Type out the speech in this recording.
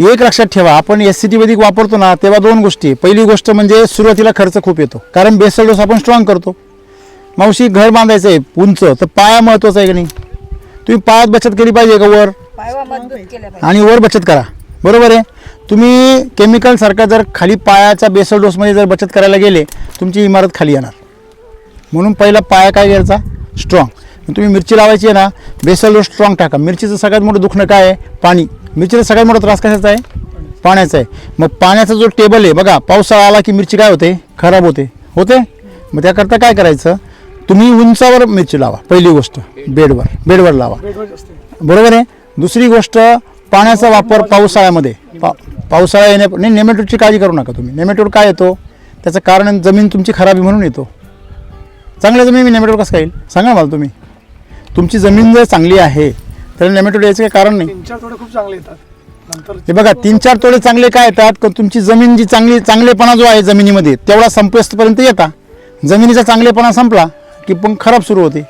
एक लक्षात ठेवा आपण एस सी टी वैदिक वापरतो ना तेव्हा दोन गोष्टी. पहिली गोष्ट म्हणजे सुरुवातीला खर्च खूप येतो कारण बेसल डोस आपण स्ट्रॉंग करतो. मावशी घर बांधायचं आहे उंच तर पाया महत्त्वाचा आहे की नाही? तुम्ही पायात बचत केली पाहिजे का वर? आणि वर बचत करा. बरोबर आहे? तुम्ही केमिकल सारखं जर खाली पायाच्या बेसल डोसमध्ये जर बचत करायला गेले तुमची इमारत खाली येणार. म्हणून पहिला पाया काय घ्यायचा? स्ट्रॉंग तुम्ही मिरची लावायची आहे ना बेसल डोस स्ट्रॉंग टाका. मिरचीचं सगळ्यात मोठं दुखणं काय आहे? पाणी. मिरचीला सगळ्यात मोठा त्रास कशाचा आहे? पाण्याचा आहे. मग पाण्याचा जो टेबल आहे बघा पावसाळा आला की मिरची काय होते? खराब होते. होते? मग त्याकरता काय करायचं? तुम्ही उंचावर मिरची लावा पहिली गोष्ट. बेडवर. बेडवर लावा. बरोबर आहे? दुसरी गोष्ट पाण्याचा वापर पावसाळ्यामध्ये. पा पावसाळा येण्या नाही नेमॅटोडची काळजी करू नका तुम्ही. नेमॅटोड काय येतो? त्याचं कारण जमीन तुमची खराबी म्हणून येतो. चांगल्या जमीन मी नेमॅटोड कसं काय येईल सांगा मला तुम्ही. तुमची जमीन जर चांगली आहे तर नेमॅटोड यायचं काही कारण नाही. तीन चार थोडे खूप चांगले येतात. नंतर हे बघा तीन चार तोडे चांगले काय येतात? का तुमची जमीन जी चांगली चांगलेपणा जो आहे जमिनीमध्ये तेवढा संपेस्तपर्यंत येता. जमिनीचा चांगलेपणा संपला की पण खराब सुरू होते.